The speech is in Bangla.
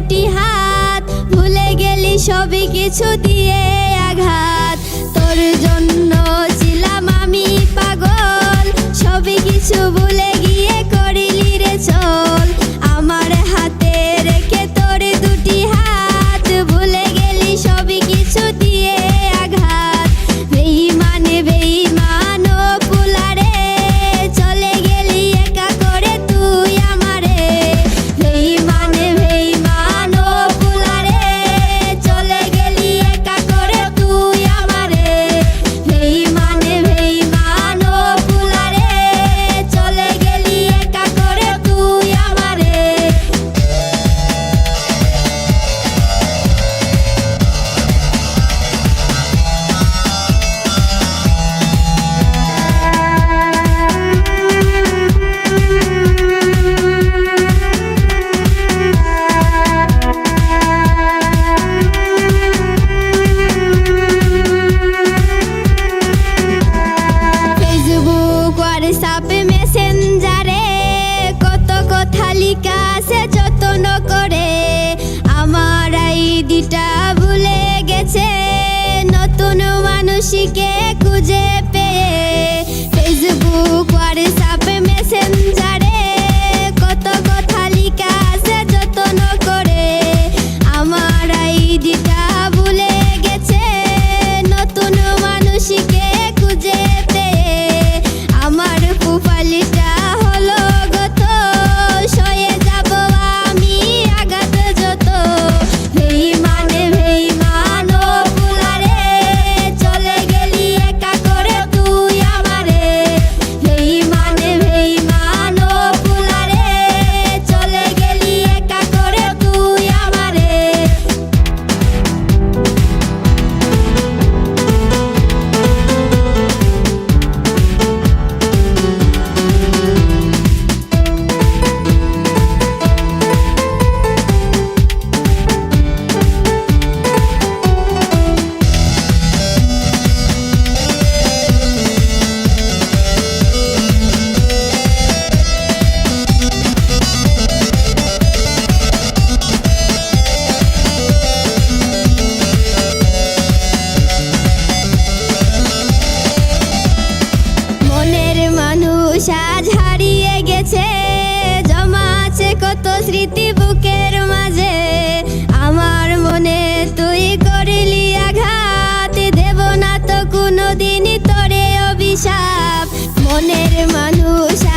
দুটি হাত, ভুলে গেলি সবই কিছু দিয়ে আঘাত। তোর জন্য ছিলাম আমি পাগল, সবই কিছু ভুলে এসেছে নতুন মানুষকে মনের মানুষ